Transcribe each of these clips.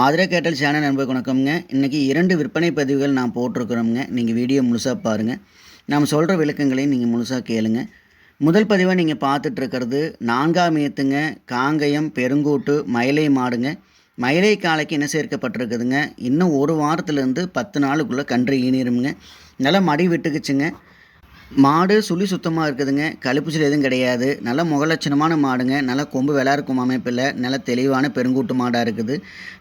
ஆதரா கேட்டல் சேனல் நண்பர் வணக்கம்ங்க. இன்றைக்கி இரண்டு விற்பனை பதிவுகள் நான் போட்டிருக்கிறோம்ங்க. நீங்கள் வீடியோ முழுசாக பாருங்கள் நாம் சொல்கிற விளக்கங்களையும் நீங்கள் முழுசாக கேளுங்க. முதல் பதிவாக நீங்கள் பார்த்துட்ருக்கிறது நான்காம் ஏத்துங்க காங்கயம் பெருங்கூட்டு மயிலை மாடுங்க. மயிலை காலைக்கு என்ன சேர்க்கப்பட்டிருக்குதுங்க? இன்னும் ஒரு வாரத்துலேருந்து பத்து நாளுக்குள்ளே கன்று ஈனிருமுங்க. நல்லா மடி விட்டுக்குச்சுங்க. மாடு சுழி சுத்தமாக இருக்குதுங்க. கழுப்புச்சல் எதுவும் கிடையாது. நல்ல முகலட்சணமான மாடுங்க. நல்ல கொம்பு விளா இருக்கும் அமைப்பில். நல்ல தெளிவான பெருங்கூட்டு மாடாக இருக்குது.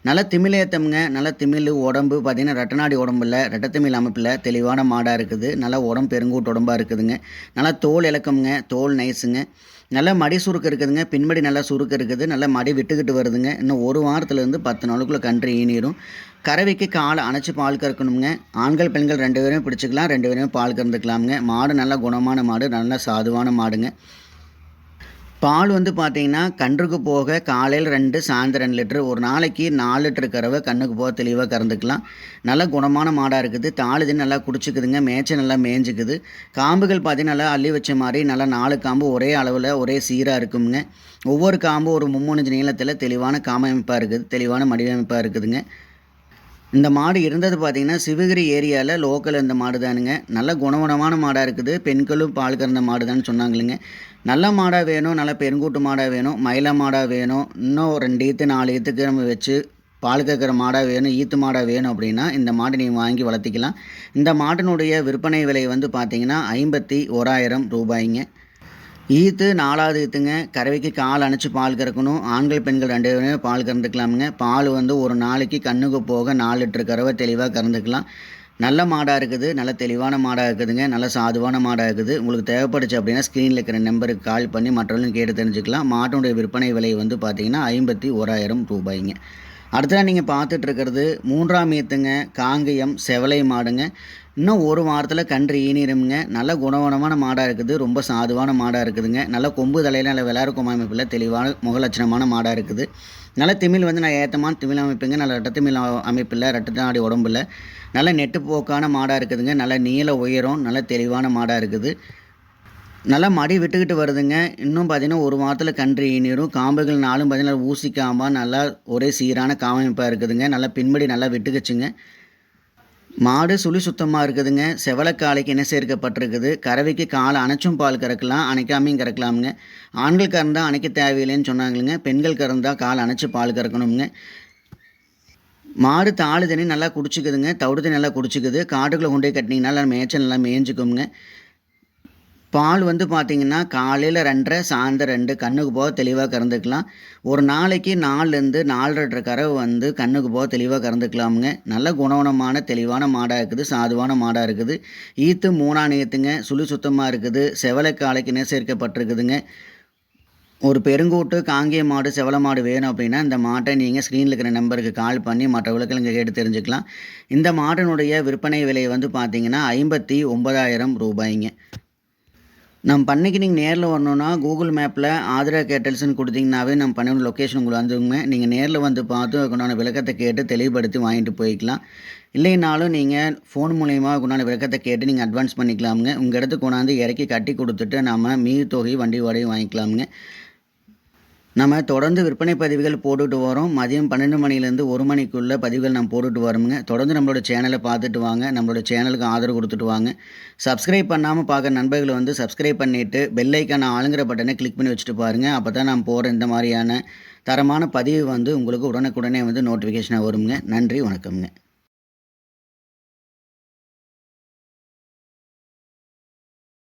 நல்ல திமிழேத்தம்ங்க நல்ல திமிழ் உடம்பு பார்த்திங்கன்னா ரெட்டநாடி உடம்புல ரெட்டத்திமிழ் அமைப்பில் தெளிவான மாடாக இருக்குது. நல்லா உடம்பு பெருங்கூட்டு உடம்பாக இருக்குதுங்க. நல்லா தோல் இலக்கம்ங்க. தோல் நைஸுங்க. நல்ல மடி சுருக்கம் இருக்குதுங்க. பின்படி நல்லா சுருக்கம் இருக்குது. நல்லா மடி விட்டுக்கிட்டு வருதுங்க. இன்னும் ஒரு வாரத்துலேருந்து பத்து நாளுக்குள்ளே கன்று ஈனிரும். கறவைக்கு காலை அணைச்சி பால் கறக்கணுங்க ஆண்கள் பெண்கள் ரெண்டு பேரும் பிடிச்சிக்கலாம். ரெண்டு பேரும் பால் கறந்துக்கலாமுங்க. மாடு நல்ல குணமான மாடு நல்ல சாதுவான மாடுங்க. பால் வந்து பார்த்தீங்கன்னா கன்றுக்கு போக காலையில் ரெண்டு சாயந்தரம் ரெண்டு லிட்டரு. ஒரு நாளைக்கு நாலு லிட்டரு கறவை கண்ணுக்கு போக தெளிவாக கறந்துக்கலாம். நல்ல குணமான மாடாக இருக்குது. தாளுது நல்லா குடிச்சிக்குதுங்க. மேய்ச்சல் நல்லா மேய்ஞ்சிக்குது. காம்புகள் பார்த்தீங்கன்னா நல்லா அள்ளி வச்ச மாதிரி நல்லா நாலு காம்பு ஒரே அளவில் ஒரே சீராக இருக்குங்க ஒவ்வொரு காம்பு ஒரு மும்மூணு நீளத்தில் தெளிவான காமமைப்பாக இருக்குது. தெளிவான மடிவமைப்பாக இருக்குதுங்க. இந்த மாடு இருந்தது பார்த்திங்கன்னா சிவகிரி ஏரியாவில் லோக்கல் இந்த மாடு தானுங்க. நல்ல குணகுணமான மாடாக இருக்குது. பெண்களும் பால் கறந்த மாடு தான் சொன்னாங்களுங்க. நல்ல மாடாக வேணும் நல்ல பெருங்கூட்டு மாடாக வேணும் மயில மாடாக வேணும். இன்னும் ரெண்டு ஈத்து நாலு ஈத்துக்கு நம்ம வச்சு பால் கறக்கிற மாடாக வேணும் ஈத்து மாடாக வேணும் அப்படின்னா இந்த மாடு நீங்கள் வாங்கி வளர்த்திக்கலாம். இந்த மாட்டினுடைய விற்பனை விலை வந்து பார்த்திங்கன்னா ஐம்பத்தி ஓராயிரம் ரூபாய்ங்க. ஈத்து நாலாவது ஈத்துங்க. கறவைக்கு கால் அணைச்சி பால் கறக்கணும். ஆண்கள் பெண்கள் ரெண்டு பேருமே பால் கறந்துக்கலாமுங்க. பால் வந்து ஒரு நாளைக்கு கண்ணுக்கு போக நாலு லிட்டர் கறவை தெளிவாக கறந்துக்கலாம். நல்ல மாடாக இருக்குது. நல்ல தெளிவான மாடாக இருக்குதுங்க. நல்ல சாதுவான மாடாக இருக்குது. உங்களுக்கு தேவைப்படுச்சு அப்படின்னா ஸ்க்ரீனில் இருக்கிற நம்பருக்கு கால் பண்ணி மற்றவர்களும் கேட்டு தெரிஞ்சுக்கலாம். மாட்டுடைய விற்பனை விலை வந்து பார்த்திங்கன்னா ஐம்பத்தி ஓராயிரம் ரூபாய்ங்க. அடுத்ததாக நீங்கள் பார்த்துட்ருக்கிறது மூன்றாம் ஈத்துங்க காங்கயம் செவலை மாடுங்க. இன்னும் ஒரு வாரத்தில் கன்று ஈனிருமுங்க நல்ல குணவனமான மாடாக இருக்குது. ரொம்ப சாதுவான மாடாக இருக்குதுங்க. நல்ல கொம்பு தலையில் நல்ல விளாருக்கும் அமைப்பில் தெளிவான முகலட்சணமான மாடாக இருக்குது. நல்ல திமிழ் வந்து நான் ஏற்றமான திமிழ் அமைப்புங்க. நல்ல ரெட்டத்திமிழ் அமைப்பில் ரெட்டத்தாடி உடம்புல. நல்ல நெட்டு போக்கான மாடாக இருக்குதுங்க. நல்ல நீள உயரம் நல்ல தெளிவான மாடாக இருக்குது. நல்லா மடி விட்டுக்கிட்டு வருதுங்க. இன்னும் பார்த்தீங்கன்னா ஒரு வாரத்தில் கன்று ஈனிரும். காம்புகள் நாளும் பார்த்தீங்கன்னா ஊசிக்காமல் நல்லா ஒரே சீரான காமமைப்பாக இருக்குதுங்க. நல்லா பின்படி நல்லா விட்டுக்குச்சுங்க. மாடு சுழி சுத்தமாக இருக்குதுங்க. செவலக்காலைக்கு என்ன சேர்க்கப்பட்டிருக்குது. கறவைக்கு காலை அணைச்சும் பால் கறக்கலாம். அணைக்காமையும் கறக்கலாமுங்க. ஆண்கள் கறந்தால் அணைக்க தேவையில்லைன்னு சொன்னாங்களுங்க. பெண்கள் கறந்தால் கால் அணைச்சி பால் கறக்கணுங்க மாடு தாழு தண்ணி நல்லா குடிச்சிக்குதுங்க. தவிடு தண்ணி நல்லா குடிச்சிக்குது. காட்டுக்குள்ளே கொண்டு போய் கட்டினீங்கன்னா மேய்ச்சல் நல்லா மேய்ஞ்சிக்குங்க. பால் வந்து பார்த்திங்கன்னா காலையில் ரெண்டரை சாயந்தரம் ரெண்டு கண்ணுக்கு போக தெளிவாக கறந்துக்கலாம். ஒரு நாளைக்கு நாலுலேருந்து நாலரை கறவை வந்து கண்ணுக்கு போக தெளிவாக கறந்துக்கலாமுங்க. நல்ல குணவனமான தெளிவான மாடாக இருக்குது சாதுவான மாடாக இருக்குது. ஈத்து மூணாம் ஈத்துங்க சுழி சுத்தமாக இருக்குது செவலை காலைக்கு என்ன சேர்க்கப்பட்டிருக்குதுங்க ஒரு பெருங்கூட்டு காங்கிய மாடு செவல மாடு வேணும் அப்படின்னா இந்த மாட்டை நீங்கள் ஸ்க்ரீனில் இருக்கிற நம்பருக்கு கால் பண்ணி மற்ற விளக்கங்கள் கேட்டு தெரிஞ்சுக்கலாம். இந்த மாட்டினுடைய விற்பனை விலை வந்து பார்த்திங்கன்னா ஐம்பத்தி ஒன்பதாயிரம் ரூபாய்ங்க. நம்ம பண்ணைக்கு நீங்கள் நேரில் வரணுன்னா கூகுள் மேப்பில் ஆதரா கேட்டல்ஸ்னு கொடுத்தீங்கன்னாவே நம்ம பண்ண லொக்கேஷன் உங்களுக்கு வந்துருங்க நீங்கள் நேரில் வந்து பார்த்து அதுக்குண்டான விளக்கத்தை கேட்டு தெளிவுபடுத்தி வாங்கிட்டு போய்க்கலாம். இல்லைனாலும் நீங்கள் ஃபோன் மூலயமா அதுக்குண்டான விளக்கத்தை கேட்டு நீங்கள் அட்வான்ஸ் பண்ணிக்கலாமுங்க. உங்கள் இடத்துக்கு கொண்டாந்து இறக்கி கட்டி கொடுத்துட்டு நம்ம மீது தொகை வண்டி வாடகை வாங்கிக்கலாமுங்க. நம்ம தொடர்ந்து விற்பனை பதிவுகள் போட்டுட்டு வரோம். மதியம் பன்னெண்டு மணிலேருந்து ஒரு மணிக்குள்ளே பதிவுகள் நம்ம போட்டுட்டு வரோமுங்க. தொடர்ந்து நம்மளோட சேனலை பார்த்துட்டு வாங்க. நம்மளோட சேனலுக்கு ஆதரவு கொடுத்துட்டு வாங்க. சப்ஸ்கிரைப் பண்ணாமல் பார்க்குற நண்பர்களை வந்து சப்ஸ்கிரைப் பண்ணிவிட்டு பெல்லைக்கான ஆளுங்கிற பட்டனை கிளிக் பண்ணி வச்சுட்டு பாருங்கள் அப்போ தான் நான் போகிற இந்த மாதிரியான தரமான பதிவு வந்து உங்களுக்கு உடனுக்குடனே வந்து நோட்டிஃபிகேஷனாக வருங்க நன்றி வணக்கம்ங்க.